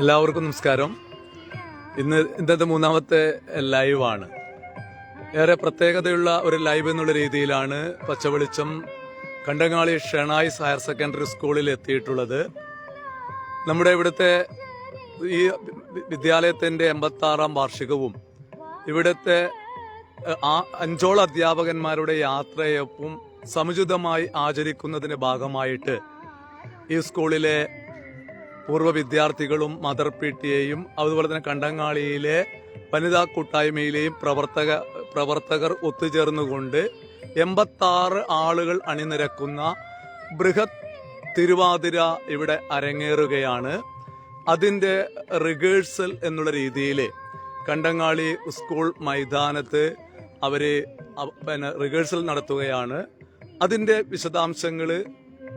എല്ലാവർക്കും നമസ്കാരം. ഇന്ന് ഇന്നത്തെ മൂന്നാമത്തെ ലൈവാണ് ഏറെ പ്രത്യേകതയുള്ള ഒരു ലൈവ് എന്നുള്ള രീതിയിലാണ് പച്ചവെളിച്ചം കണ്ടങ്ങാളി ഷെണായിസ് ഹയർ സെക്കൻഡറി സ്കൂളിൽ എത്തിയിട്ടുള്ളത്. നമ്മുടെ ഇവിടുത്തെ ഈ വിദ്യാലയത്തിന്റെ എൺപത്തി ആറാം വാർഷികവും ഇവിടുത്തെ അഞ്ചോളം അധ്യാപകന്മാരുടെ യാത്രയൊപ്പം സമുചിതമായി ആചരിക്കുന്നതിന്റെ ഭാഗമായിട്ട് ഈ സ്കൂളിലെ പൂർവ വിദ്യാർത്ഥികളും മദർ പി അതുപോലെ തന്നെ കണ്ടങ്ങാളിയിലെ വനിതാ കൂട്ടായ്മയിലെയും പ്രവർത്തക പ്രവർത്തകർ ഒത്തുചേർന്നുകൊണ്ട് എൺപത്താറ് ആളുകൾ അണിനിരക്കുന്ന ബൃഹത് തിരുവാതിര ഇവിടെ അരങ്ങേറുകയാണ്. അതിന്റെ റിഹേഴ്സൽ എന്നുള്ള രീതിയിൽ കണ്ടങ്ങാളി സ്കൂൾ മൈതാനത്ത് അവർ പിന്നെ റിഹേഴ്സൽ നടത്തുകയാണ്. അതിന്റെ വിശദാംശങ്ങൾ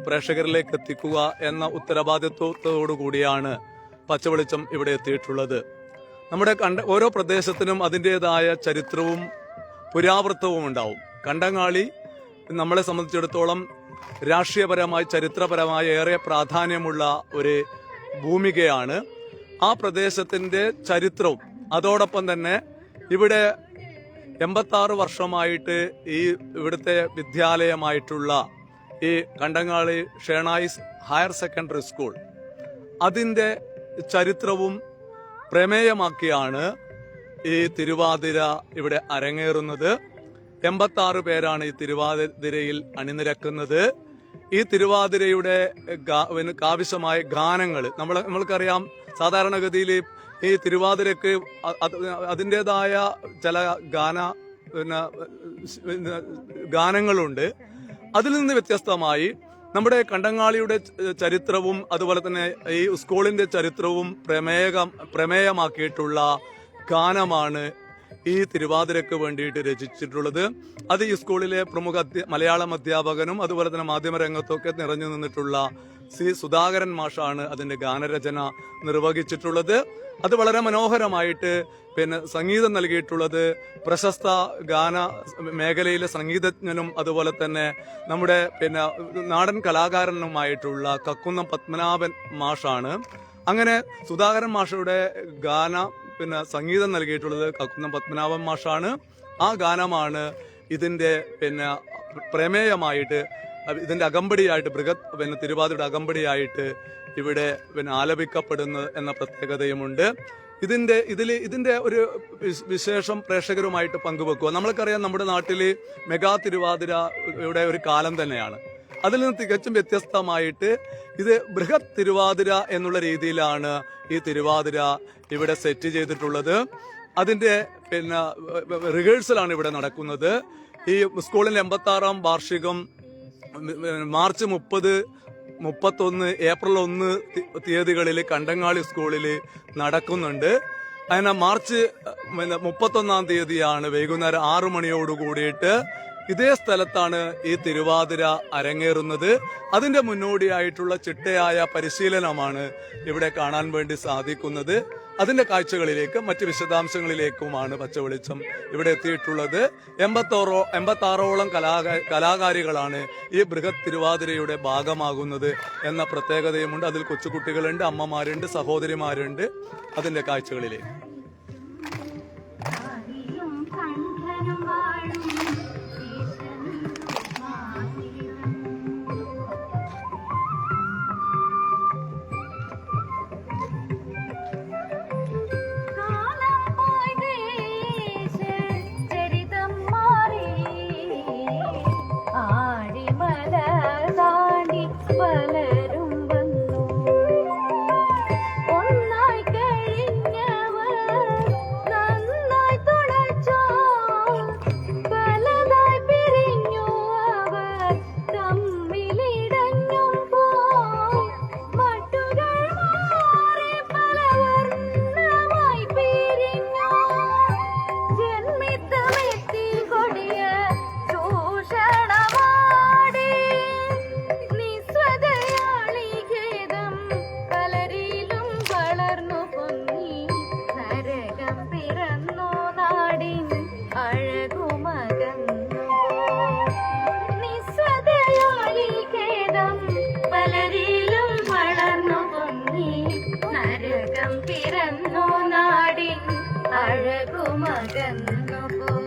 പ്രേക്ഷകരിലേക്ക് എത്തിക്കുക എന്ന ഉത്തരവാദിത്വത്തോടു കൂടിയാണ് പച്ചവെളിച്ചം ഇവിടെ എത്തിയിട്ടുള്ളത്. നമ്മുടെ കണ്ട ഓരോ പ്രദേശത്തിനും അതിന്റെതായ ചരിത്രവും പുരാവൃത്തവും ഉണ്ടാവും. കണ്ടങ്ങാളി നമ്മളെ സംബന്ധിച്ചിടത്തോളം രാഷ്ട്രീയപരമായി ചരിത്രപരമായി ഏറെ പ്രാധാന്യമുള്ള ഒരു ഭൂമികയാണ്. ആ പ്രദേശത്തിന്റെ ചരിത്രവും അതോടൊപ്പം തന്നെ ഇവിടെ എൺപത്താറ് വർഷമായിട്ട് ഈ ഇവിടുത്തെ വിദ്യാലയമായിട്ടുള്ള ഈ Kandangali Shenoys higher secondary school. അതിന്റെ ചരിത്രവും പ്രമേയമാക്കിയാണ് ഈ തിരുവാതിര ഇവിടെ അരങ്ങേറുന്നത്. എൺപത്തി ആറ് പേരാണ് ഈ തിരുവാതിരയിൽ അണിനിരക്കുന്നത്. ഈ തിരുവാതിരയുടെ ആവശ്യമായ ഗാനങ്ങൾ നമ്മൾ നമ്മൾക്കറിയാം സാധാരണഗതിയിൽ ഈ തിരുവാതിരക്ക് അതിന്റെതായ ചില ഗാന പിന്നെ ഗാനങ്ങളുണ്ട്. അതിൽ നിന്ന് വ്യത്യസ്തമായി നമ്മുടെ കണ്ടങ്ങാളിയുടെ ചരിത്രവും അതുപോലെ തന്നെ ഈ സ്കൂളിന്റെ ചരിത്രവും പ്രമേയം പ്രമേയമാക്കിയിട്ടുള്ള ഗാനമാണ് ഈ തിരുവാതിരക്ക് വേണ്ടിയിട്ട് രചിച്ചിട്ടുള്ളത്. അത് ഈ സ്കൂളിലെ പ്രമുഖ മലയാളം അധ്യാപകനും അതുപോലെ തന്നെ മാധ്യമരംഗത്തൊക്കെ നിറഞ്ഞു നിന്നിട്ടുള്ള സി സുധാകരൻ മാഷാണ് അതിന്റെ ഗാനരചന നിർവഹിച്ചിട്ടുള്ളത്. അത് വളരെ മനോഹരമായിട്ട് പിന്നെ സംഗീതം നൽകിയിട്ടുള്ളത് പ്രശസ്ത ഗാന മേഖലയിലെ സംഗീതജ്ഞനും അതുപോലെ തന്നെ നമ്മുടെ പിന്നെ നാടൻ കലാകാരനുമായിട്ടുള്ള കക്കുന്നം പത്മനാഭൻ മാഷാണ്. അങ്ങനെ സുധാകരൻ മാഷയുടെ ഗാന പിന്നെ സംഗീതം നൽകിയിട്ടുള്ളത് കക്കുന്നം പത്മനാഭൻ മാഷാണ്. ആ ഗാനമാണ് ഇതിന്റെ പിന്നെ പ്രമേയമായിട്ട് ഇതിന്റെ അകമ്പടിയായിട്ട് ബൃഹത് പിന്നെ തിരുവാതിരയുടെ അകമ്പടിയായിട്ട് ഇവിടെ പിന്നെ ആലപിക്കപ്പെടുന്നു എന്ന പ്രത്യേകതയുമുണ്ട്. ഇതിന്റെ ഇതിൽ ഇതിന്റെ ഒരു വിശ്- വിശേഷം പ്രേക്ഷകരുമായിട്ട് പങ്കുവെക്കുക. നമ്മൾക്കറിയാം നമ്മുടെ നാട്ടിൽ മെഗാ തിരുവാതിരയുടെ ഒരു കാലം തന്നെയാണ്. അതിൽ നിന്ന് തികച്ചും വ്യത്യസ്തമായിട്ട് ഇത് ബൃഹത് തിരുവാതിര എന്നുള്ള രീതിയിലാണ് ഈ തിരുവാതിര ഇവിടെ സെറ്റ് ചെയ്തിട്ടുള്ളത്. അതിന്റെ പിന്നെ റിഹേഴ്സലാണ് ഇവിടെ നടക്കുന്നത്. ഈ സ്കൂളിന്റെ എൺപത്തി ആറാം വാർഷികം മാർച്ച് മുപ്പത് മുപ്പത്തൊന്ന് ഏപ്രിൽ ഒന്ന് തീയതികളിൽ കണ്ടങ്ങാളി സ്കൂളിൽ നടക്കുന്നുണ്ട്. അങ്ങനെ മാർച്ച് മുപ്പത്തൊന്നാം തീയതിയാണ് വൈകുന്നേരം ആറു മണിയോട് കൂടിയിട്ട് ഇതേ സ്ഥലത്താണ് ഈ തിരുവാതിര അരങ്ങേറുന്നത്. അതിന്റെ മുന്നോടിയായിട്ടുള്ള ചിട്ടയായ പരിശീലനമാണ് ഇവിടെ കാണാൻ വേണ്ടി സാധിക്കുന്നത്. അതിന്റെ കാഴ്ചകളിലേക്കും മറ്റ് വിശദാംശങ്ങളിലേക്കുമാണ് പച്ചവെളിച്ചം ഇവിടെ എത്തിയിട്ടുള്ളത്. എൺപത്തോറോ എൺപത്തി ആറോളം കലാകാ കലാകാരികളാണ് ഈ ബൃഹത് തിരുവാതിരയുടെ ഭാഗമാകുന്നത് എന്ന പ്രത്യേകതയുമുണ്ട്. അതിൽ കൊച്ചുകുട്ടികളുണ്ട് അമ്മമാരുണ്ട് സഹോദരിമാരുണ്ട്. അതിന്റെ കാഴ്ചകളിലേക്ക്. അഴകുമകന്നു പോ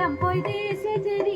കാലം പോയി ദേശചരിതം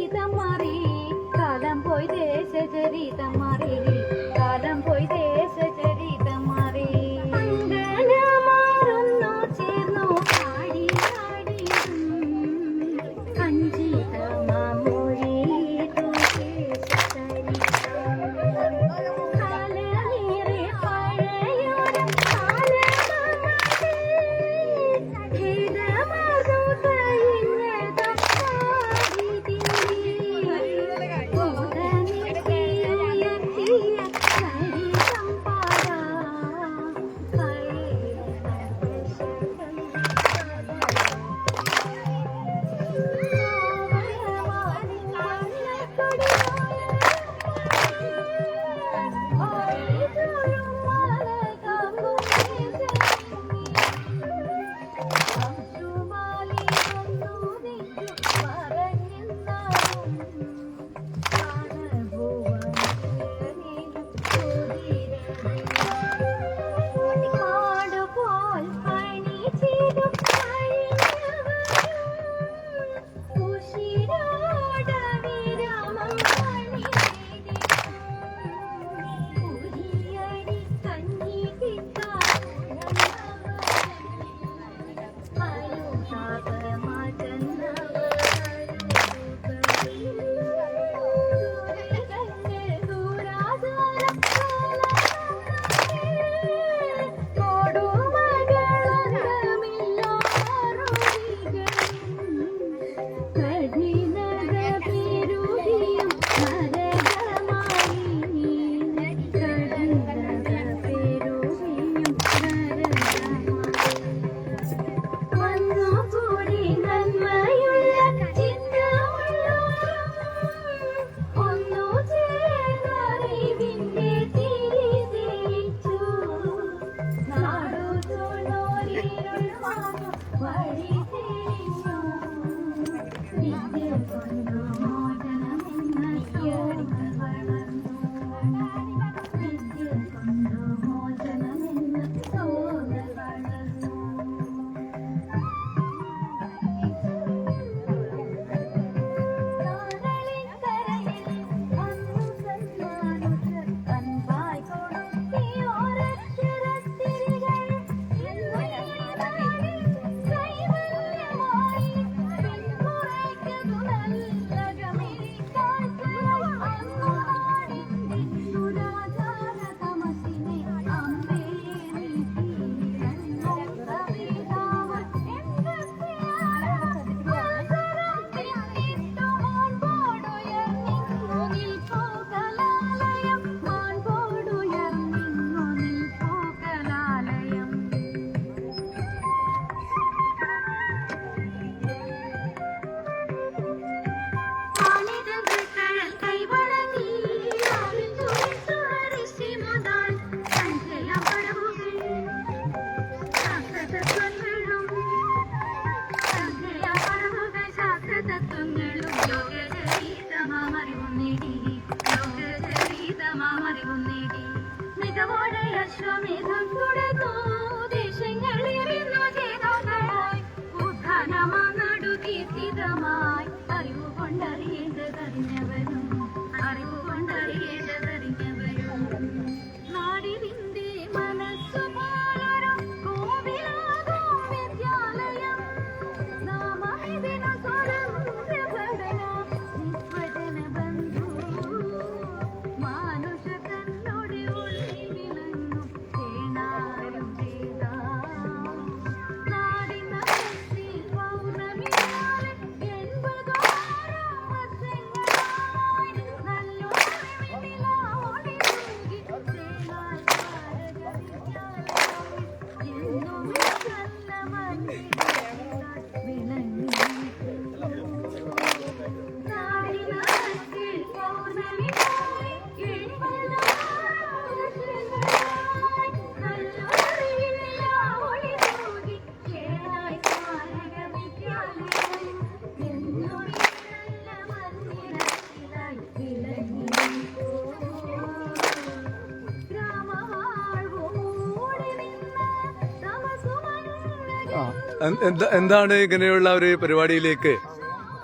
എന്താണ് ഇങ്ങനെയുള്ള ഒരു പരിപാടിയിലേക്ക്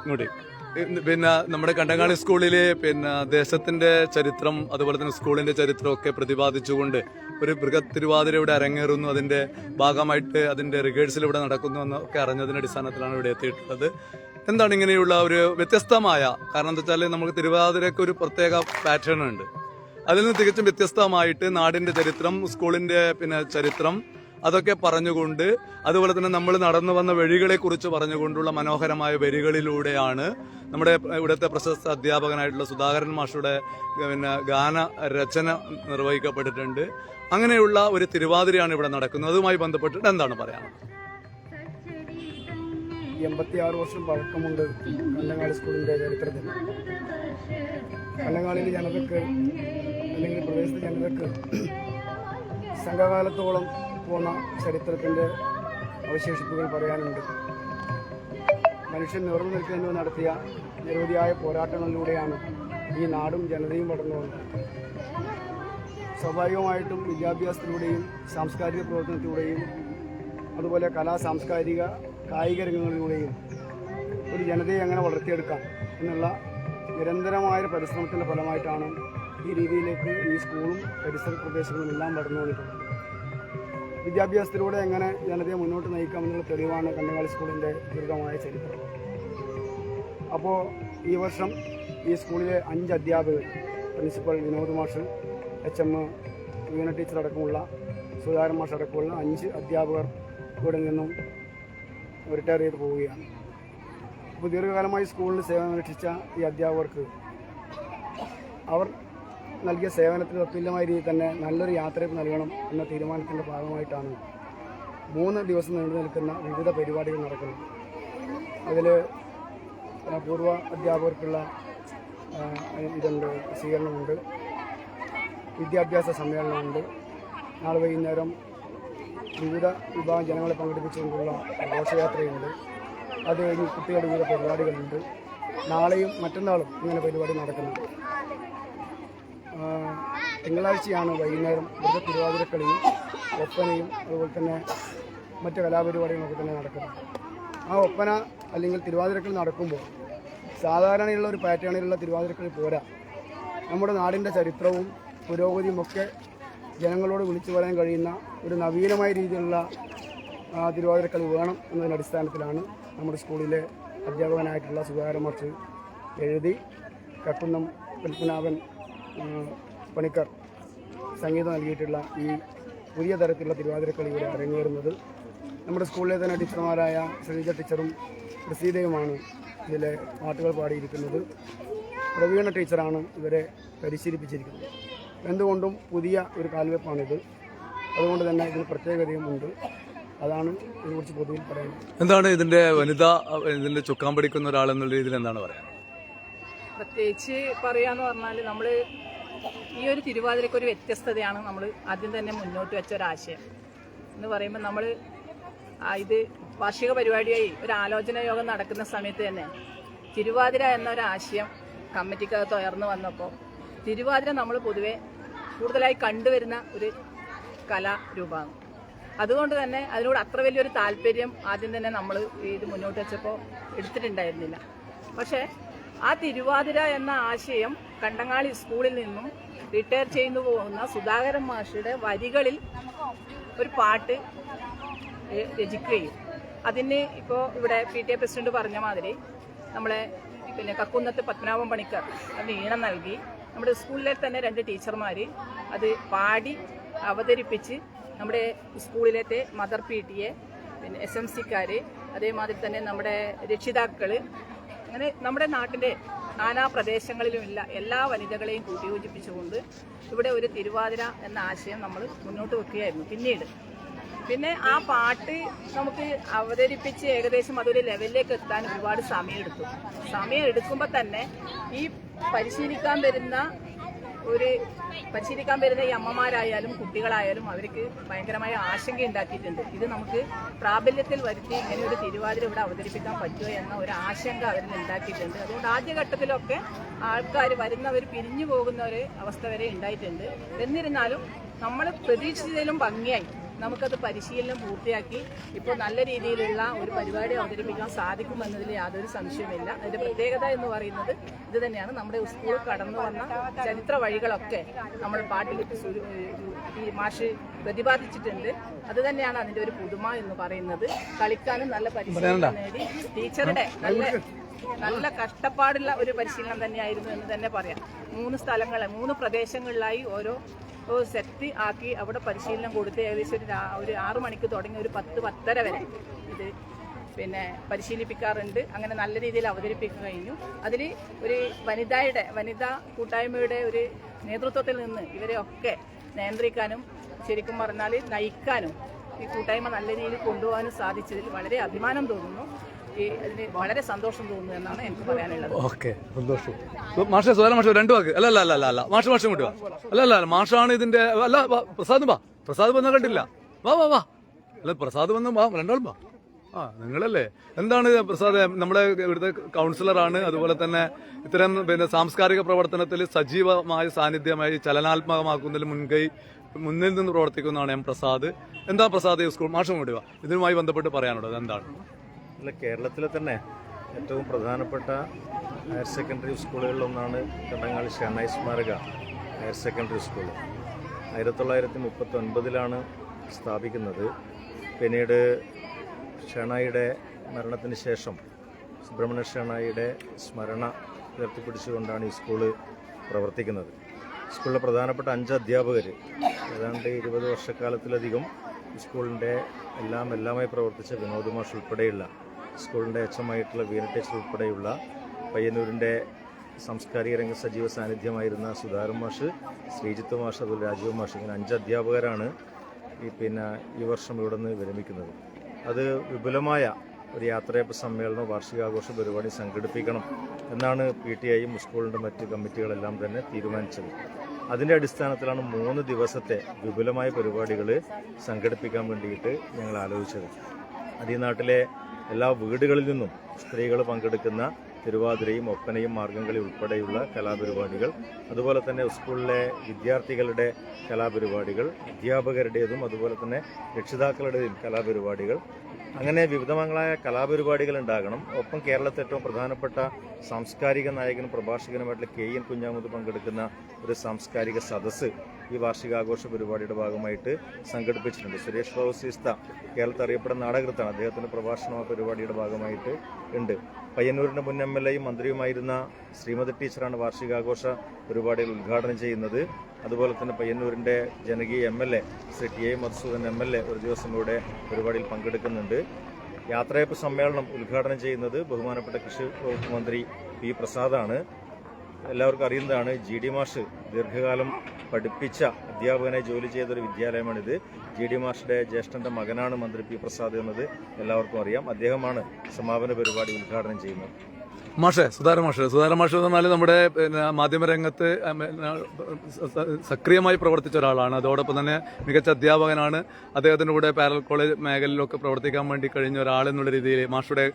ഇങ്ങോട്ട്? പിന്നെ നമ്മുടെ കണ്ടങ്ങാളി സ്കൂളിലെ പിന്നെ ദേശത്തിന്റെ ചരിത്രം അതുപോലെ തന്നെ സ്കൂളിന്റെ ചരിത്രം ഒക്കെ പ്രതിപാദിച്ചുകൊണ്ട് ഒരു ബൃഹത് ഇവിടെ അരങ്ങേറുന്നു. അതിന്റെ ഭാഗമായിട്ട് അതിന്റെ റിഹേഴ്സൽ ഇവിടെ നടക്കുന്നു എന്നൊക്കെ അറിഞ്ഞതിന്റെ അടിസ്ഥാനത്തിലാണ് ഇവിടെ എത്തിയിട്ടുള്ളത്. എന്താണ് ഇങ്ങനെയുള്ള ഒരു വ്യത്യസ്തമായ കാരണം എന്താ വെച്ചാൽ നമുക്ക് തിരുവാതിരക്ക് ഒരു പ്രത്യേക പാറ്റേൺ ഉണ്ട്. അതിൽ നിന്ന് തികച്ചും വ്യത്യസ്തമായിട്ട് നാടിന്റെ ചരിത്രം സ്കൂളിന്റെ പിന്നെ ചരിത്രം അതൊക്കെ പറഞ്ഞുകൊണ്ട് അതുപോലെ തന്നെ നമ്മൾ നടന്നു വന്ന വഴികളെ കുറിച്ച് പറഞ്ഞുകൊണ്ടുള്ള മനോഹരമായ വരികളിലൂടെയാണ് നമ്മുടെ ഇവിടുത്തെ പ്രശസ്ത അധ്യാപകനായിട്ടുള്ള സുധാകരൻ മാഷയുടെ പിന്നെ ഗാന രചന നിർവഹിക്കപ്പെട്ടിട്ടുണ്ട്. അങ്ങനെയുള്ള ഒരു തിരുവാതിരയാണ് ഇവിടെ നടക്കുന്നത്. അതുമായി ബന്ധപ്പെട്ടിട്ട് എന്താണ് പറയാനുള്ളത് എൺപത്തിയാറ് വർഷം പഴക്കമുണ്ട് കല്ലങ്ങാടി സ്കൂളിന്റെ ചരിത്രത്തിൽ. കല്ലങ്ങാടിയിലെ ജനതക്ക് അല്ലെങ്കിൽ പ്രദേശത്തെ ജനതക്ക് സംഘകാലത്തോളം പോന്ന ചരിത്രത്തിന്റെ അവശേഷിപ്പുകൾ പറയാനുണ്ട്. മനുഷ്യൻ നിവർന്നു നിൽക്കുന്നതിന് നടത്തിയ നിരവധിയായ പോരാട്ടങ്ങളിലൂടെയാണ് ഈ നാടും ജനതയും വളർന്നു വന്നത്. സ്വാഭാവികമായിട്ടും വിദ്യാഭ്യാസത്തിലൂടെയും സാംസ്കാരിക പ്രവർത്തനത്തിലൂടെയും അതുപോലെ കലാ സാംസ്കാരിക കായിക രംഗങ്ങളിലൂടെയും ഒരു ജനതയെ എങ്ങനെ വളർത്തിയെടുക്കാം എന്നുള്ള നിരന്തരമായ പരിശ്രമത്തിന്റെ ഫലമായിട്ടാണ് ഈ രീതിയിലേക്ക് ഈ സ്കൂളും പരിസര പ്രദേശങ്ങളും എല്ലാം വളർന്നു വന്നിട്ടുള്ളത്. വിദ്യാഭ്യാസത്തിലൂടെ എങ്ങനെ ജനതയെ മുന്നോട്ട് നയിക്കാം എന്നുള്ള തെളിവാണ് കണ്ണങ്ങാളി സ്കൂളിന്റെ ദീർഘമായ ചരിത്രം. അപ്പോൾ ഈ വർഷം ഈ സ്കൂളിലെ അഞ്ച് അധ്യാപകർ പ്രിൻസിപ്പൽ വിനോദ് മാഷ് എച്ച് എം വീണ ടീച്ചർ അടക്കമുള്ള സുധാകരൻ മാഷ് അടക്കമുള്ള അഞ്ച് അധ്യാപകർ ഇവിടെ നിന്നും റിട്ടയർ ചെയ്ത് പോവുകയാണ്. അപ്പോൾ ദീർഘകാലമായി സ്കൂളിൽ സേവനമനുഷ്ഠിച്ച ഈ അധ്യാപകർക്ക് അവർ നൽകിയ സേവനത്തിന് തത്തുല്യമായ രീതിയിൽ തന്നെ നല്ലൊരു യാത്രയും നൽകണം എന്ന തീരുമാനത്തിന്റെ ഭാഗമായിട്ടാണ് മൂന്ന് ദിവസം നീണ്ടു നിൽക്കുന്ന വിവിധ പരിപാടികൾ നടക്കുന്നത്. അതിൽ പൂർവ അധ്യാപകർക്കുള്ള ഇതുണ്ട് സ്വീകരണമുണ്ട്. വിദ്യാഭ്യാസ സമ്മേളനമുണ്ട്. നാളെ വൈകുന്നേരം വിവിധ വിഭാഗം ജനങ്ങളെ പങ്കെടുപ്പിച്ചുകൊണ്ടുള്ള ഘോഷയാത്രയുണ്ട്. അത് കഴിഞ്ഞ് കുട്ടികളുടെ വിവിധ പരിപാടികളുണ്ട്. നാളെയും മറ്റന്നാളും ഇങ്ങനെ പരിപാടി നടക്കുന്നുണ്ട്. തിങ്കളാഴ്ചയാണ് വൈകുന്നേരം ഇവിടുത്തെ തിരുവാതിരക്കളിയും ഒപ്പനയും അതുപോലെ തന്നെ മറ്റ് കലാപരിപാടികളൊക്കെ തന്നെ നടക്കുന്നത്. ആ ഒപ്പന അല്ലെങ്കിൽ തിരുവാതിരക്കളി നടക്കുമ്പോൾ സാധാരണയുള്ള ഒരു പാറ്റേണിലുള്ള തിരുവാതിരക്കളി പോരാ. നമ്മുടെ നാടിന്റെ ചരിത്രവും പുരോഗതിയും ഒക്കെ ജനങ്ങളോട് വിളിച്ചു പറയാൻ കഴിയുന്ന ഒരു നവീനമായ രീതിയിലുള്ള തിരുവാതിരക്കളി വേണം എന്നതിന്റെ അടിസ്ഥാനത്തിലാണ് നമ്മുടെ സ്കൂളിലെ അധ്യാപകനായിട്ടുള്ള സുധാകരൻ എഴുതി കക്കുന്നം പത്മനാഭൻ പണിക്കർ സംഗീതം നൽകിയിട്ടുള്ള ഈ പുതിയ തരത്തിലുള്ള തിരുവാതിരക്കളി ഇവിടെ അരങ്ങേറുന്നത്. നമ്മുടെ സ്കൂളിലെ തന്നെ ടീച്ചർമാരായ ശ്രീജ ടീച്ചറും പ്രസീതയുമാണ് ഇതിലെ പാട്ടുകൾ പാടിയിരിക്കുന്നത്. പ്രവീണ ടീച്ചറാണ് ഇവരെ പരിശീലിപ്പിച്ചിരിക്കുന്നത്. എന്തുകൊണ്ടും പുതിയ ഒരു കാൽവെപ്പാണിത്. അതുകൊണ്ട് തന്നെ ഇതിന് പ്രത്യേകതയും ഉണ്ട്. അതാണ് ഇതിനെക്കുറിച്ച് പൊതുവിൽ പറയുന്നത് എന്താണ് ഇതിന്റെ വനിത ഇതിന്റെ ചുക്കാൻ പിടിക്കുന്ന ഒരാളെന്നുള്ള രീതിയിൽ എന്താണ് പറയുക പ്രത്യേകിച്ച് പറയാന്ന് പറഞ്ഞാൽ നമ്മൾ ഈ ഒരു തിരുവാതിരയ്ക്ക് ഒരു വ്യത്യസ്തതയാണ് നമ്മൾ ആദ്യം തന്നെ മുന്നോട്ട് വെച്ച ഒരാശയം എന്ന് പറയുമ്പോൾ നമ്മൾ ഇത് വാർഷിക പരിപാടിയായി ഒരു ആലോചന യോഗം നടക്കുന്ന സമയത്ത് തന്നെ തിരുവാതിര എന്നൊരാശയം കമ്മിറ്റിക്കകത്ത് ഉയർന്നു വന്നപ്പോൾ തിരുവാതിര നമ്മൾ പൊതുവെ കൂടുതലായി കണ്ടുവരുന്ന ഒരു കലാരൂപമാണ് അതുകൊണ്ട് തന്നെ അതിനോട് അത്ര വലിയൊരു താല്പര്യം ആദ്യം തന്നെ നമ്മൾ ഇത് മുന്നോട്ട് വെച്ചപ്പോൾ എടുത്തിട്ടുണ്ടായിരുന്നില്ല. പക്ഷേ ആ തിരുവാതിര എന്ന ആശയം കണ്ടങ്ങാളി സ്കൂളിൽ നിന്നും റിട്ടയർ ചെയ്തു പോകുന്ന സുധാകരൻ മാഷിയുടെ വരികളിൽ ഒരു പാട്ട് രചിക്കുകയും. അതിന് ഇപ്പോൾ ഇവിടെ പി ടി എ പ്രസിഡന്റ് പറഞ്ഞ മാതിരി നമ്മളെ പിന്നെ കക്കുന്നത്ത് പത്മനാഭൻ പണിക്കർ അതിന് ഈണം നൽകി. നമ്മുടെ സ്കൂളിലെ തന്നെ രണ്ട് ടീച്ചർമാർ അത് പാടി അവതരിപ്പിച്ച് നമ്മുടെ സ്കൂളിലത്തെ മദർ പി ടി എ പിന്നെ എസ് എം സിക്കാർ അതേമാതിരി തന്നെ നമ്മുടെ രക്ഷിതാക്കൾ അങ്ങനെ നമ്മുടെ നാട്ടിന്റെ നാനാ പ്രദേശങ്ങളിലുമില്ല എല്ലാ വനിതകളെയും കൂട്ടിയോജിപ്പിച്ചുകൊണ്ട് ഇവിടെ ഒരു തിരുവാതിര എന്ന ആശയം നമ്മൾ മുന്നോട്ട് വെക്കുകയായിരുന്നു പിന്നീട്. പിന്നെ ആ പാട്ട് നമുക്ക് അവതരിപ്പിച്ച് ഏകദേശം അതൊരു ലെവലിലേക്ക് എത്താൻ ഒരുപാട് സമയമെടുത്തു. സമയം എടുക്കുമ്പോൾ തന്നെ ഈ പരിശീലിക്കാൻ വരുന്ന ഒരു പരിശീലിക്കാൻ വരുന്ന ഈ അമ്മമാരായാലും കുട്ടികളായാലും അവർക്ക് ഭയങ്കരമായ ആശങ്ക ഉണ്ടാക്കിയിട്ടുണ്ട്. ഇത് നമുക്ക് പ്രാബല്യത്തിൽ വരുത്തി ഇങ്ങനെ ഒരു തിരുവാതിര ഇവിടെ അവതരിപ്പിക്കാൻ പറ്റുമോ എന്ന ഒരു ആശങ്ക അവരിൽ ഉണ്ടാക്കിയിട്ടുണ്ട്. അതുകൊണ്ട് ആദ്യഘട്ടത്തിലൊക്കെ ആൾക്കാർ വരുന്നവർ പിരിഞ്ഞു പോകുന്ന ഒരു അവസ്ഥ വരെ ഉണ്ടായിട്ടുണ്ട്. എന്നിരുന്നാലും നമ്മൾ പ്രതീക്ഷിച്ചതിലും ഭംഗിയായി. നമുക്കത് പരിശീലനം പൂർത്തിയാക്കി ഇപ്പോൾ നല്ല രീതിയിലുള്ള ഒരു പരിപാടി അവതരിപ്പിക്കാൻ സാധിക്കുമെന്നതിൽ യാതൊരു സംശയമില്ല അതിന്റെ പ്രത്യേകത എന്ന് പറയുന്നത് ഇത് തന്നെയാണ്. നമ്മുടെ സ്കൂൾ കടന്നു വന്ന ചരിത്ര വഴികളൊക്കെ നമ്മൾ പാട്ടിൽ ഈ മാഷ് പ്രതിപാദിച്ചിട്ടുണ്ട്. അത് തന്നെയാണ് അതിന്റെ ഒരു പുതുമ എന്ന് പറയുന്നത്. കളിക്കാനും നല്ല പരിശീലനം നേടി. ടീച്ചറുടെ നല്ല നല്ല കഷ്ടപ്പാടുള്ള ഒരു പരിശീലനം തന്നെയായിരുന്നു എന്ന് തന്നെ പറയാം. മൂന്ന് സ്ഥലങ്ങളെ മൂന്ന് പ്രദേശങ്ങളിലായി ഓരോ ഓ, സെറ്റ് ആക്കി അവിടെ പരിശീലനം കൊടുത്ത് ഏകദേശം ഒരു ഒരു ആറ് മണിക്ക് തുടങ്ങി ഒരു പത്ത് പത്തര വരെ ഇത് പിന്നെ പരിശീലിപ്പിക്കാറുണ്ട്. അങ്ങനെ നല്ല രീതിയിൽ അവതരിപ്പിക്കുക കഴിഞ്ഞു. അതിൽ ഒരു വനിതയുടെ വനിതാ കൂട്ടായ്മയുടെ ഒരു നേതൃത്വത്തിൽ നിന്ന് ഇവരെ ഒക്കെ നിയന്ത്രിക്കാനും ശരിക്കും പറഞ്ഞാൽ നയിക്കാനും ഈ കൂട്ടായ്മ നല്ല രീതിയിൽ കൊണ്ടുപോകാനും സാധിച്ചതിൽ വളരെ അഭിമാനം തോന്നുന്നു. വളരെ സന്തോഷം തോന്നുന്നു എന്നാണ് എനിക്ക് പറയാനുള്ളത്. ഓക്കെ സന്തോഷം. മാഷെ മാഷ രണ്ടു വാക്ക്. അല്ല അല്ല അല്ല അല്ല അല്ല. അല്ല മാഷാണ് ഇതിന്റെ അല്ല പ്രസാദ് വാ. പ്രസാദ് വന്ന കണ്ടില്ല. വാ വാ വാ. അല്ല പ്രസാദ് വന്ന് വാ രണ്ടാളും വാ. ആ നിങ്ങളല്ലേ? എന്താണ് പ്രസാദ് നമ്മുടെ ഇവിടുത്തെ കൗൺസിലറാണ്. അതുപോലെ തന്നെ ഇത്തരം പിന്നെ സാംസ്കാരിക പ്രവർത്തനത്തിൽ സജീവമായ സാന്നിധ്യമായി ചലനാത്മകമാക്കുന്നതിൽ മുൻകൈ മുന്നിൽ നിന്ന് പ്രവർത്തിക്കുന്നതാണ് എം പ്രസാദ്. എന്താ പ്രസാദ് സ്കൂൾ മാഷം കൂടി ഇതുമായി ബന്ധപ്പെട്ട് പറയാനുള്ളത് എന്താണ്? അല്ല കേരളത്തിലെ തന്നെ ഏറ്റവും പ്രധാനപ്പെട്ട ഹയർ സെക്കൻഡറി സ്കൂളുകളിലൊന്നാണ് കണ്ടങ്ങാളി ഷെണായി സ്മാരക ഹയർ സെക്കൻഡറി സ്കൂൾ ആയിരത്തി തൊള്ളായിരത്തി മുപ്പത്തി ഒൻപതിലാണ് സ്ഥാപിക്കുന്നത്. പിന്നീട് ഷെണായിയുടെ മരണത്തിന് ശേഷം സുബ്രഹ്മണ്യ ഷെണായിയുടെ സ്മരണ ഉയർത്തിപ്പിടിച്ചുകൊണ്ടാണ് ഈ സ്കൂൾ പ്രവർത്തിക്കുന്നത്. സ്കൂളിലെ പ്രധാനപ്പെട്ട അഞ്ച് അധ്യാപകർ ഏതാണ്ട് ഇരുപത് വർഷക്കാലത്തിലധികം സ്കൂളിന്റെ എല്ലാം എല്ലാമായി പ്രവർത്തിച്ച വിനോദ് മാഷ് ഉൾപ്പെടെയുള്ള സ്കൂളിന്റെ എച്ച് എം ആയിട്ടുള്ള വീന ടീച്ചർ ഉൾപ്പെടെയുള്ള പയ്യന്നൂരിന്റെ സാംസ്കാരിക രംഗ സജീവ സാന്നിധ്യമായിരുന്ന സുധാരൻ മാഷ് ശ്രീജിത്ത് മാഷ് അതുപോലെ രാജീവ് മാഷ് ഇങ്ങനെ അഞ്ച് അധ്യാപകരാണ് ഈ പിന്നെ ഈ വർഷം ഇവിടെ നിന്ന് വിരമിക്കുന്നത്. അത് വിപുലമായ ഒരു യാത്രയപ്പ് സമ്മേളനം വാർഷികാഘോഷ പരിപാടി സംഘടിപ്പിക്കണം എന്നാണ് പി ടി ഐയും സ്കൂളിന്റെ മറ്റ് കമ്മിറ്റികളെല്ലാം തന്നെ തീരുമാനിച്ചത്. അതിന്റെ അടിസ്ഥാനത്തിലാണ് മൂന്ന് ദിവസത്തെ വിപുലമായ പരിപാടികൾ സംഘടിപ്പിക്കാൻ വേണ്ടിയിട്ട് ഞങ്ങൾ ആലോചിച്ചത്. അത് ഈ നാട്ടിലെ എല്ലാ വീടുകളിൽ നിന്നും സ്ത്രീകൾ പങ്കെടുക്കുന്ന തിരുവാതിരയും ഒപ്പനയും മാർഗംകളി ഉൾപ്പെടെയുള്ള കലാപരിപാടികൾ അതുപോലെ തന്നെ സ്കൂളിലെ വിദ്യാർത്ഥികളുടെ കലാപരിപാടികൾ അധ്യാപകരുടേതും അതുപോലെ തന്നെ രക്ഷിതാക്കളുടേതും കലാപരിപാടികൾ. അങ്ങനെ വിവിധങ്ങളായ കലാപരിപാടികൾ ഉണ്ടാകണം. ഒപ്പം കേരളത്തെ ഏറ്റവും പ്രധാനപ്പെട്ട സാംസ്കാരിക നായകനും പ്രഭാഷകനുമായിട്ടുള്ള കെ എൻ കുഞ്ഞാമുത് പങ്കെടുക്കുന്ന ഒരു സാംസ്കാരിക സദസ്സ് ഈ വാർഷികാഘോഷ പരിപാടിയുടെ ഭാഗമായിട്ട് സംഘടിപ്പിച്ചിട്ടുണ്ട്. സുരേഷ് ബാബു സീസ്ത കേരളത്തിൽ അറിയപ്പെടുന്ന നാടകൃത്താണ്. അദ്ദേഹത്തിന്റെ പ്രഭാഷണം പരിപാടിയുടെ ഭാഗമായിട്ട് ഉണ്ട്. പയ്യന്നൂരിന്റെ മുൻ എം എൽ എയും മന്ത്രിയുമായിരുന്ന ശ്രീമതി ടീച്ചറാണ് വാർഷികാഘോഷ പരിപാടികൾ ഉദ്ഘാടനം ചെയ്യുന്നത്. അതുപോലെ തന്നെ പയ്യന്നൂരിന്റെ ജനകീയ M L A Shri T A Madhusudan M L A ഒരു ദിവസം ഇവിടെ പരിപാടിയിൽ പങ്കെടുക്കുന്നുണ്ട്. യാത്രയപ്പ് സമ്മേളനം ഉദ്ഘാടനം ചെയ്യുന്നത് ബഹുമാനപ്പെട്ട കൃഷി വകുപ്പ് മന്ത്രി പി പ്രസാദാണ്. എല്ലാവർക്കും അറിയുന്നതാണ് ജി ഡി മാഷ് ദീർഘകാലം പഠിപ്പിച്ച അധ്യാപകനെ ജോലി ചെയ്തൊരു വിദ്യാലയമാണിത്. ജി ഡി മാഷിന്റെ ജ്യേഷ്ഠന്റെ മകനാണ് മന്ത്രി പി പ്രസാദ് എന്നത് എല്ലാവർക്കും അറിയാം. അദ്ദേഹമാണ് സമാപന പരിപാടി ഉദ്ഘാടനം ചെയ്യുന്നത്. മാഷെ സുധാര മാഷെ സുധാര മാഷ് എന്ന് പറഞ്ഞാൽ നമ്മുടെ മാധ്യമരംഗത്ത് സക്രിയമായി പ്രവർത്തിച്ച ഒരാളാണ്. അതോടൊപ്പം തന്നെ മികച്ച അധ്യാപകനാണ്. അദ്ദേഹത്തിന്റെ കൂടെ പാരൽ കോളേജ് മേഖലയിലൊക്കെ പ്രവർത്തിക്കാൻ വേണ്ടി കഴിഞ്ഞ ഒരാൾ എന്നുള്ള രീതിയിൽ മാഷുടെ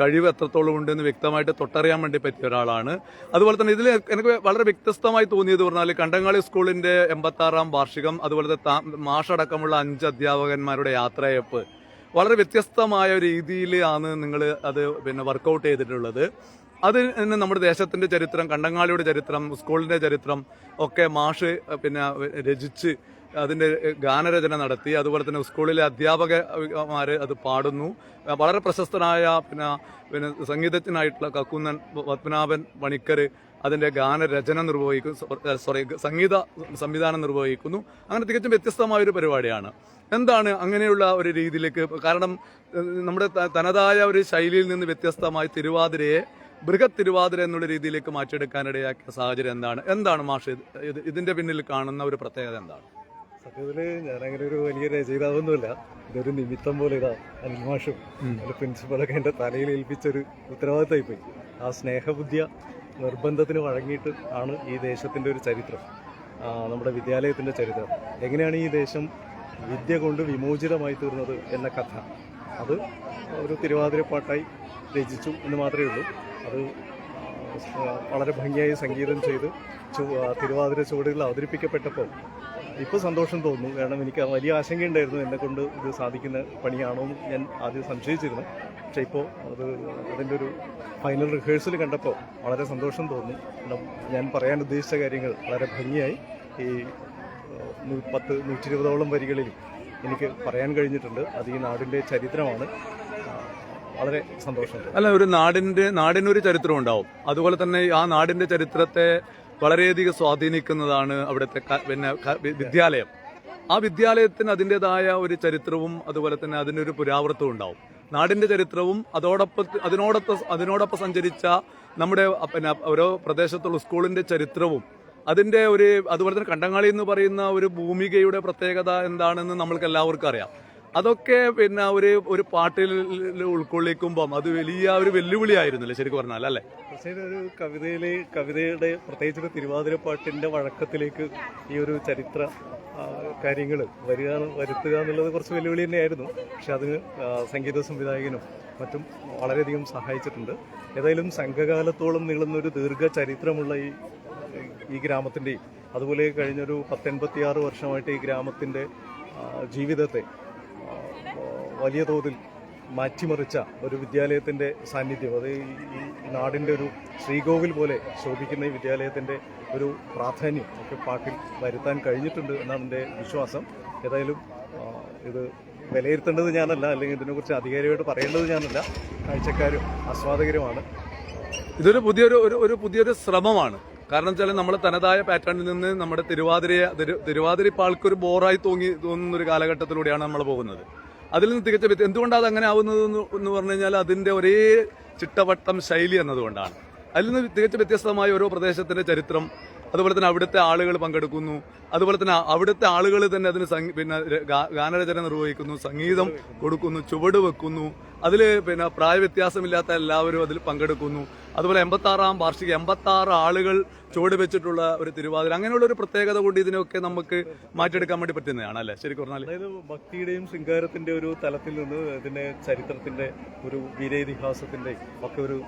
കഴിവ് എത്രത്തോളം ഉണ്ടെന്ന് വ്യക്തമായിട്ട് തൊട്ടറിയാൻ വേണ്ടി പറ്റിയ ഒരാളാണ്. അതുപോലെ തന്നെ ഇതിൽ എനിക്ക് വളരെ വ്യത്യസ്തമായി തോന്നിയത് പറഞ്ഞാൽ കണ്ടങ്ങാളി സ്കൂളിന്റെ എൺപത്താറാം വാർഷികം അതുപോലെ മാഷടക്കമുള്ള അഞ്ച് അധ്യാപകന്മാരുടെ യാത്രയപ്പ് വളരെ വ്യത്യസ്തമായ ഒരു രീതിയിലാണ് നിങ്ങൾ അത് പിന്നെ വർക്കൗട്ട് ചെയ്തിട്ടുള്ളത്. അത് നമ്മുടെ ദേശത്തിന്റെ ചരിത്രം കണ്ടങ്ങാളിയുടെ ചരിത്രം സ്കൂളിന്റെ ചരിത്രം ഒക്കെ മാഷ് പിന്നെ രചിച്ച് അതിന്റെ ഗാനരചന നടത്തി. അതുപോലെ തന്നെ സ്കൂളിലെ അധ്യാപകമാർ അത് പാടുന്നു. വളരെ പ്രശസ്തനായ പിന്നെ പിന്നെ സംഗീതജ്ഞനായിട്ടുള്ള കക്കുന്നൻ പത്മനാഭൻ പണിക്കർ അതിന്റെ ഗാനരചന നിർവഹിക്കുന്നു സോറി സംഗീത സംവിധാനം നിർവഹിക്കുന്നു. അങ്ങനെ തികച്ചും വ്യത്യസ്തമായ ഒരു പരിപാടിയാണ്. എന്താണ് അങ്ങനെയുള്ള ഒരു രീതിയിലേക്ക് കാരണം നമ്മുടെ തനതായ ഒരു ശൈലിയിൽ നിന്ന് വ്യത്യസ്തമായി തിരുവാതിരയെ ബൃഹത് തിരുവാതിര എന്നുള്ള രീതിയിലേക്ക് മാറ്റിയെടുക്കാനിടയാക്കിയ സാഹചര്യം എന്താണ്? എന്താണ് മാഷ് ഇത് ഇത് ഇതിന്റെ പിന്നിൽ കാണുന്ന ഒരു പ്രത്യേകത എന്താണ്? സത്യത്തിൽ ഞാനങ്ങനെ ഒരു വലിയ രചയിതാവൊന്നുമില്ല. ഇതൊരു നിമിത്തം പോലെ ഇതാ അൽമാഷും പ്രിൻസിപ്പളൊക്കെ എന്റെ തലയിൽ ഏൽപ്പിച്ചൊരു ഉത്തരവാദിത്തമായി പോയി ആ സ്നേഹബുദ്ധിയ നിർബന്ധത്തിന് വഴങ്ങിയിട്ട് ആണ് ഈ ദേശത്തിന്റെ ഒരു ചരിത്രം. നമ്മുടെ വിദ്യാലയത്തിന്റെ ചരിത്രം. എങ്ങനെയാണ് ഈ ദേശം വിദ്യ കൊണ്ട് വിമോചിതമായി തീർന്നത് എന്ന കഥ? അത് ഒരു തിരുവാതിരപ്പാട്ടായി രചിച്ചു എന്ന് മാത്രമേ ഉള്ളൂ. അത് വളരെ ഭംഗിയായി സംഗീതം ചെയ്ത് തിരുവാതിര ചുവടുകൾ അവതരിപ്പിക്കപ്പെട്ടപ്പോൾ ഇപ്പോൾ സന്തോഷം തോന്നുന്നു. കാരണം എനിക്ക് വലിയ ആശങ്കയുണ്ടായിരുന്നു എന്നെക്കൊണ്ട് ഇത് സാധിക്കുന്ന പണിയാണോ എന്ന് ഞാൻ ആദ്യം സംശയിച്ചിരുന്നു. പക്ഷേ ഇപ്പോൾ അത് അതിന്റെ ഒരു ഫൈനൽ റിഹേഴ്സൽ കണ്ടപ്പോൾ വളരെ സന്തോഷം തോന്നി. ഞാൻ പറയാൻ ഉദ്ദേശിച്ച കാര്യങ്ങൾ വളരെ ഭംഗിയായി. ഈ പത്ത് നൂറ്റി ഇരുപതോളം വരികളിൽ എനിക്ക് പറയാൻ കഴിഞ്ഞിട്ടുണ്ട്. അത് ഈ നാടിന്റെ ചരിത്രമാണ്. വളരെ സന്തോഷം. അല്ല ഒരു നാടിന്റെ നാടിനൊരു ചരിത്രം ഉണ്ടാവും. അതുപോലെ തന്നെ ആ നാടിന്റെ ചരിത്രത്തെ വളരെയധികം സ്വാധീനിക്കുന്നതാണ് അവിടുത്തെ പിന്നെ വിദ്യാലയം. ആ വിദ്യാലയത്തിന് അതിന്റെതായ ഒരു ചരിത്രവും അതുപോലെ തന്നെ അതിനൊരു പുരാവൃത്തവും ഉണ്ടാവും. നാടിന്റെ ചരിത്രവും അതോടൊപ്പം അതിനോടൊപ്പം അതിനോടൊപ്പം സഞ്ചരിച്ച നമ്മുടെ പിന്നെ ഓരോ പ്രദേശത്തുള്ള സ്കൂളിന്റെ ചരിത്രവും അതിന്റെ ഒരു അതുപോലെ തന്നെ കണ്ടങ്ങാളി എന്ന് പറയുന്ന ഒരു ഭൂമികയുടെ പ്രത്യേകത എന്താണെന്ന് നമ്മൾക്ക് എല്ലാവർക്കും അറിയാം. അതൊക്കെ പിന്നെ ഒരു ഒരു പാട്ടിൽ ഉൾക്കൊള്ളിക്കുമ്പം അത് വലിയ ഒരു വെല്ലുവിളിയായിരുന്നില്ലേ ശരിക്കും പറഞ്ഞാൽ അല്ലേ? ഒരു കവിതയിലെ കവിതയുടെ പ്രത്യേകിച്ച് ഒരു തിരുവാതിരപ്പാട്ടിന്റെ വഴക്കത്തിലേക്ക് ഈ ഒരു ചരിത്ര കാര്യങ്ങൾ വരിക വരുത്തുക എന്നുള്ളത് കുറച്ച് വെല്ലുവിളി തന്നെയായിരുന്നു. പക്ഷെ അതിന് സംഗീത സംവിധായകനും മറ്റും വളരെയധികം സഹായിച്ചിട്ടുണ്ട്. ഏതായാലും സംഘകാലത്തോളം നീളുന്ന ഒരു ദീർഘ ചരിത്രമുള്ള ഈ ഈ ഗ്രാമത്തിന്റെയും അതുപോലെ കഴിഞ്ഞൊരു പത്തെൺപത്തിയാറ് വർഷമായിട്ട് ഈ ഗ്രാമത്തിന്റെ ജീവിതത്തെ വലിയ തോതിൽ മാറ്റിമറിച്ച ഒരു വിദ്യാലയത്തിന്റെ സാന്നിധ്യം. അത് ഈ നാടിന്റെ ഒരു ശ്രീകോവിൽ പോലെ ശോഭിക്കുന്ന ഈ വിദ്യാലയത്തിന്റെ ഒരു പ്രാധാന്യം ഒക്കെ പാട്ടിൽ വരുത്താൻ കഴിഞ്ഞിട്ടുണ്ട് എന്നാണ് എന്റെ വിശ്വാസം. ഏതായാലും ഇത് വിലയിരുത്തേണ്ടത് ഞാനല്ല അല്ലെങ്കിൽ ഇതിനെക്കുറിച്ച് അധികാരികമായിട്ട് പറയേണ്ടത് ഞാനല്ല. കാഴ്ചക്കാരും ആസ്വാദകരുമാണ്. ഇതൊരു പുതിയൊരു ഒരു ഒരു പുതിയൊരു ശ്രമമാണ്. കാരണം വെച്ചാൽ നമ്മൾ തനതായ പാറ്റേണിൽ നിന്ന് നമ്മുടെ തിരുവാതിരയെ തിരു- തിരുവാതിര ഇപ്പോൾ ആൾക്കൊരു ബോറായി തോന്നി തോന്നുന്ന ഒരു കാലഘട്ടത്തിലൂടെയാണ് നമ്മൾ പോകുന്നത്. അതിൽ നിന്ന് തികച്ച വ്യത്യ- എന്തുകൊണ്ടാണ് അത് അങ്ങനെ ആവുന്നത് എന്ന് പറഞ്ഞു കഴിഞ്ഞാൽ അതിന്റെ ഒരേ ചിട്ടവട്ടം ശൈലി എന്നതുകൊണ്ടാണ്. അതിൽ നിന്ന് തികച്ച വ്യത്യസ്തമായ ഓരോ പ്രദേശത്തിന്റെ ചരിത്രം അതുപോലെ തന്നെ അവിടുത്തെ ആളുകൾ പങ്കെടുക്കുന്നു അതുപോലെ തന്നെ അവിടുത്തെ ആളുകൾ തന്നെ അതിന് പിന്നെ ഗാനരചന നിർവഹിക്കുന്നു സംഗീതം കൊടുക്കുന്നു ചുവട് വെക്കുന്നു അതിൽ പിന്നെ പ്രായവ്യത്യാസമില്ലാത്ത എല്ലാവരും അതിൽ പങ്കെടുക്കുന്നു. അതുപോലെ എൺപത്തി ആറാം വാർഷിക എൺപത്തി ആറ് ആളുകൾ ചുവട് വെച്ചിട്ടുള്ള ഒരു തിരുവാതിര. അങ്ങനെയുള്ള ഒരു പ്രത്യേകത കൊണ്ട് ഇതിനൊക്കെ നമുക്ക് മാറ്റിയെടുക്കാൻ വേണ്ടി പറ്റുന്നതാണ് അല്ലേ? ശരിക്കും പറഞ്ഞാൽ അതായത് ഭക്തിയുടെയും ശൃംഗാരത്തിന്റെ ഒരു തലത്തിൽ നിന്ന് ഇതിന്റെ ചരിത്രത്തിന്റെ ഒരു വീരേതിഹാസത്തിന്റെ ഒക്കെ ഒരു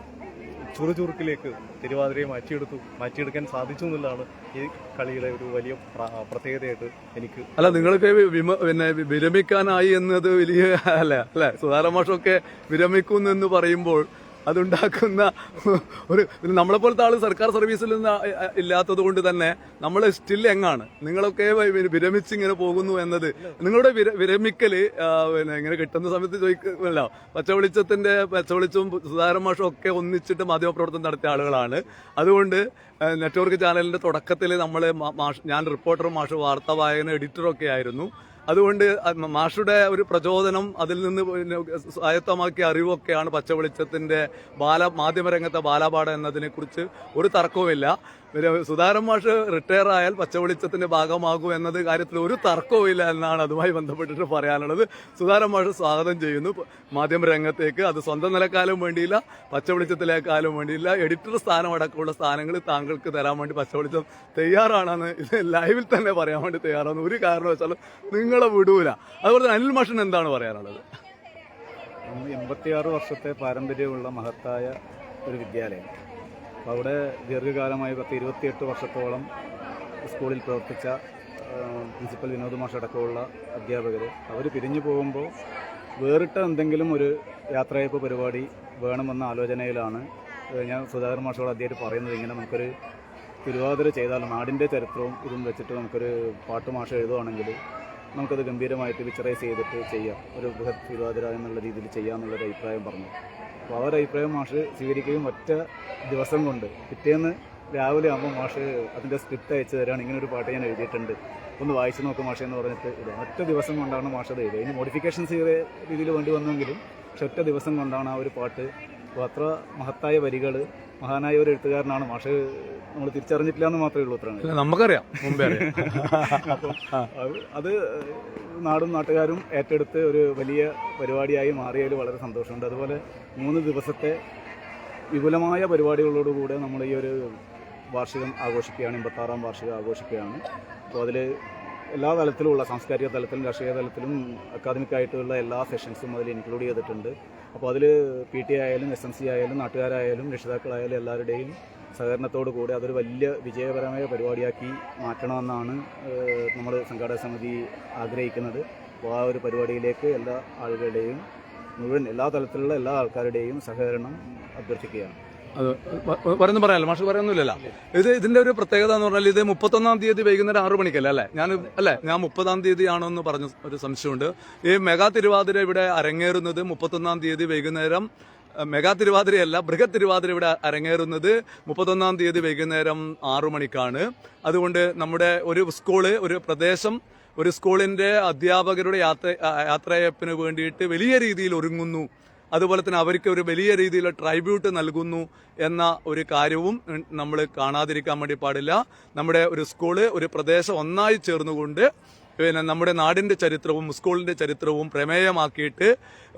ചുറുചുറുക്കിലേക്ക് തിരുവാതിരയെ മാറ്റിയെടുത്തു മാറ്റിയെടുക്കാൻ സാധിച്ചു എന്നുള്ളതാണ് ഈ കളിയുടെ ഒരു വലിയ പ്ര- പ്രത്യേകതയായിട്ട് എനിക്ക് അല്ല നിങ്ങൾക്ക് വിമ പിന്നെ വിരമിക്കാനായി എന്നത് വലിയ അല്ല അല്ലെ? സുധാരമാഷൊക്കെ വിരമിക്കുന്നു എന്ന് പറയുമ്പോൾ അതുണ്ടാക്കുന്ന ഒരു നമ്മളെപ്പോലത്തെ ആൾ സർക്കാർ സർവീസിൽ നിന്ന് ഇല്ലാത്തത് കൊണ്ട് തന്നെ നമ്മൾ സ്റ്റിൽ എങ്ങാണ് നിങ്ങളൊക്കെ വി- വിരമിച്ച് ഇങ്ങനെ പോകുന്നു എന്നത് നിങ്ങളുടെ വിര- വിരമിക്കൽ പിന്നെ ഇങ്ങനെ കിട്ടുന്ന സമയത്ത് ചോദിക്കുമല്ലോ. പച്ചവെളിച്ചത്തിന്റെ പച്ചവെളിച്ചവും സുധാകരൻ മാഷും ഒക്കെ ഒന്നിച്ചിട്ട് മാധ്യമപ്രവർത്തനം നടത്തിയ ആളുകളാണ്. അതുകൊണ്ട് നെറ്റ്വർക്ക് ചാനലിന്റെ തുടക്കത്തിൽ നമ്മൾ ഞാൻ റിപ്പോർട്ടറും മാഷ് വാർത്താ വായന എഡിറ്ററും ഒക്കെ ആയിരുന്നു. അതുകൊണ്ട് അത് മാഷുടെ ഒരു പ്രചോദനം അതിൽ നിന്ന് സ്വായത്തമാക്കിയ അറിവൊക്കെയാണ് പച്ചവെളിച്ചത്തിന്റെ ബാല മാധ്യമരംഗത്തെ ബാലപാഠം എന്നതിനെക്കുറിച്ച് ഒരു തർക്കവുമില്ല. പിന്നെ സുധാരൻ മാഷ് റിട്ടയർ ആയാൽ പച്ചവെളിച്ചത്തിന്റെ ഭാഗമാകും എന്നത് കാര്യത്തിൽ ഒരു തർക്കവുമില്ല എന്നാണ് അതുമായി ബന്ധപ്പെട്ടിട്ട് പറയാനുള്ളത്. സുധാരൻ മാഷ് സ്വാഗതം ചെയ്യുന്നു. മാധ്യമ രംഗത്തേക്ക് അത് സ്വന്തം നിലക്കാലും വേണ്ടിയില്ല പച്ചവെളിച്ചത്തിലേക്കാലും വേണ്ടിയില്ല. എഡിറ്റർ സ്ഥാനം അടക്കമുള്ള സ്ഥാനങ്ങൾ താങ്കൾക്ക് തരാൻ വേണ്ടി പച്ചവെളിച്ചം തയ്യാറാണെന്ന് ഇത് ലൈവിൽ തന്നെ പറയാൻ വേണ്ടി തയ്യാറാണ്. ഒരു കാരണവശാലും നിങ്ങളെ വിടൂല. അതുപോലെ തന്നെ അനിൽ മാഷിന് എന്താണ് പറയാനുള്ളത്? എൺപത്തിയാറ് വർഷത്തെ പാരമ്പര്യമുള്ള മഹത്തായ ഒരു വിദ്യാലയം. അവിടെ ദീർഘകാലമായി പത്ത് ഇരുപത്തിയെട്ട് വർഷത്തോളം സ്കൂളിൽ പ്രവർത്തിച്ച പ്രിൻസിപ്പൽ വിനോദ് മാഷ് അടക്കമുള്ള അധ്യാപകർ അവർ പിരിഞ്ഞു പോകുമ്പോൾ വേറിട്ട എന്തെങ്കിലും ഒരു യാത്രയപ്പ് പരിപാടി വേണമെന്ന ആലോചനയിലാണ് ഞാൻ സുധാകർ മാഷോട് അദ്ദേഹം പറയുന്നത്. ഇങ്ങനെ നമുക്കൊരു തിരുവാതിര ചെയ്താൽ നാടിന്റെ ചരിത്രവും ഇതും വെച്ചിട്ട് നമുക്കൊരു പാട്ട് മാഷ എഴുതുവാണെങ്കിൽ നമുക്കത് ഗംഭീരമായിട്ട് പിക്ചറൈസ് ചെയ്തിട്ട് ചെയ്യാം. ഒരു ബൃഹത് തിരുവാതിര എന്നുള്ള രീതിയിൽ ചെയ്യാമെന്നുള്ളൊരു അഭിപ്രായം പറഞ്ഞു. അപ്പോൾ ആ ഒരു അഭിപ്രായം മാഷ് സ്വീകരിക്കുകയും ഒറ്റ ദിവസം കൊണ്ട് പിറ്റേന്ന് രാവിലെ ആകുമ്പോൾ മാഷ് അതിന്റെ സ്ക്രിപ്റ്റ് അയച്ചു തരാണ്. ഇങ്ങനെ ഒരു പാട്ട് ഞാൻ എഴുതിയിട്ടുണ്ട്. ഒന്ന് വായിച്ചു നോക്കും മാഷ എന്ന് പറഞ്ഞിട്ട് ഇത് ഒറ്റ ദിവസം കൊണ്ടാണ് മാഷ് അത് എഴുതിയത്. ഇനി മോഡിഫിക്കേഷൻസ് ചെയ്ത രീതിയിൽ വേണ്ടി വന്നെങ്കിലും പക്ഷെ ഒറ്റ ദിവസം കൊണ്ടാണ് ആ ഒരു പാട്ട് അപ്പോൾ അത്ര മഹത്തായ വരികൾ മഹാനായ ഒരു എഴുത്തുകാരനാണ്. മാഷ് നമ്മൾ തിരിച്ചറിഞ്ഞിട്ടില്ല എന്ന് മാത്രമേ ഉള്ളൂ അത്രയാണ് നമുക്കറിയാം. മുമ്പേ അപ്പോൾ അത് അത് നാടും നാട്ടുകാരും ഏറ്റെടുത്ത് ഒരു വലിയ പരിപാടിയായി മാറിയതിൽ വളരെ സന്തോഷമുണ്ട്. അതുപോലെ മൂന്ന് ദിവസത്തെ വിപുലമായ പരിപാടികളോടുകൂടെ നമ്മൾ ഈ ഒരു വാർഷികം ആഘോഷിക്കുകയാണ് എൺപത്താറാം വാർഷികം ആഘോഷിക്കുകയാണ്. അപ്പോൾ അതിൽ എല്ലാ തലത്തിലുമുള്ള സാംസ്കാരിക തലത്തിലും രാഷ്ട്രീയ തലത്തിലും അക്കാദമിക് ആയിട്ടുള്ള എല്ലാ സെഷൻസും അതിൽ ഇൻക്ലൂഡ് ചെയ്തിട്ടുണ്ട്. അപ്പോൾ അതിൽ പി ടി ആയാലും എസ് എം സി ആയാലും നാട്ടുകാരായാലും രക്ഷിതാക്കളായാലും എല്ലാവരുടെയും സഹകരണത്തോടു കൂടി അതൊരു വലിയ വിജയപരമായ പരിപാടിയാക്കി മാറ്റണമെന്നാണ് നമ്മൾ സംഘാടക സമിതി ആഗ്രഹിക്കുന്നത്. അപ്പോൾ ആ ഒരു പരിപാടിയിലേക്ക് എല്ലാ ആളുകളുടെയും മുഴുവൻ എല്ലാ തലത്തിലുള്ള എല്ലാ ആൾക്കാരുടെയും സഹകരണം അഭ്യർത്ഥിക്കുകയാണ്. അത് പറയുന്നു പറയാനല്ലോ. മാഷ് പറയുന്നില്ലല്ലോ ഇത് ഇതിന്റെ ഒരു പ്രത്യേകത എന്ന് പറഞ്ഞാൽ ഇത് മുപ്പത്തൊന്നാം തീയതി വൈകുന്നേരം ആറു മണിക്കല്ലേ അല്ലേ? ഞാൻ അല്ലേ? ഞാൻ മുപ്പതാം തീയതി ആണോ എന്ന് പറഞ്ഞ ഒരു സംശയമുണ്ട്. ഈ മെഗാ തിരുവാതിര ഇവിടെ അരങ്ങേറുന്നത് മുപ്പത്തൊന്നാം തീയതി വൈകുന്നേരം മെഗാ തിരുവാതിരയല്ല ബൃഹത് തിരുവാതിര ഇവിടെ അരങ്ങേറുന്നത് മുപ്പത്തൊന്നാം തീയതി വൈകുന്നേരം ആറു മണിക്കാണ്. അതുകൊണ്ട് നമ്മുടെ ഒരു സ്കൂൾ ഒരു പ്രദേശം ഒരു സ്കൂളിന്റെ അധ്യാപകരുടെ യാത്ര യാത്രയപ്പിന് വേണ്ടിയിട്ട് വലിയ രീതിയിൽ ഒരുങ്ങുന്നു അതുപോലെ തന്നെ അവർക്ക് ഒരു വലിയ രീതിയിലുള്ള ട്രൈബ്യൂട്ട് നൽകുന്നു എന്ന ഒരു കാര്യവും നമ്മൾ കാണാതിരിക്കാൻ വേണ്ടി പാടില്ല. നമ്മുടെ ഒരു സ്കൂൾ ഒരു പ്രദേശം ഒന്നായി ചേർന്നുകൊണ്ട് പിന്നെ നമ്മുടെ നാടിന്റെ ചരിത്രവും സ്കൂളിന്റെ ചരിത്രവും പ്രമേയമാക്കിയിട്ട്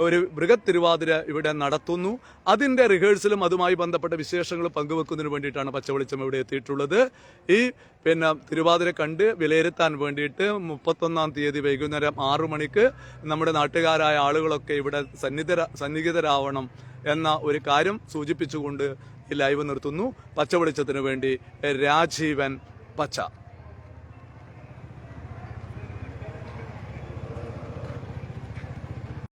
ഒരു ബൃഹത് തിരുവാതിര ഇവിടെ നടത്തുന്നു. അതിന്റെ റിഹേഴ്സലും അതുമായി ബന്ധപ്പെട്ട വിശേഷങ്ങൾ പങ്കുവെക്കുന്നതിന് വേണ്ടിയിട്ടാണ് പച്ചവെളിച്ചം ഇവിടെ എത്തിയിട്ടുള്ളത്. ഈ പിന്നെ തിരുവാതിര കണ്ട് വിലയിരുത്താൻ വേണ്ടിയിട്ട് മുപ്പത്തൊന്നാം തീയതി വൈകുന്നേരം ആറു മണിക്ക് നമ്മുടെ നാട്ടുകാരായ ആളുകളൊക്കെ ഇവിടെ സന്നിധര സന്നിഹിതരാവണം എന്ന ഒരു കാര്യം സൂചിപ്പിച്ചുകൊണ്ട് ഈ ലൈവ് നിർത്തുന്നു. പച്ചവെളിച്ചത്തിന് വേണ്ടി രാജീവൻ പച്ച.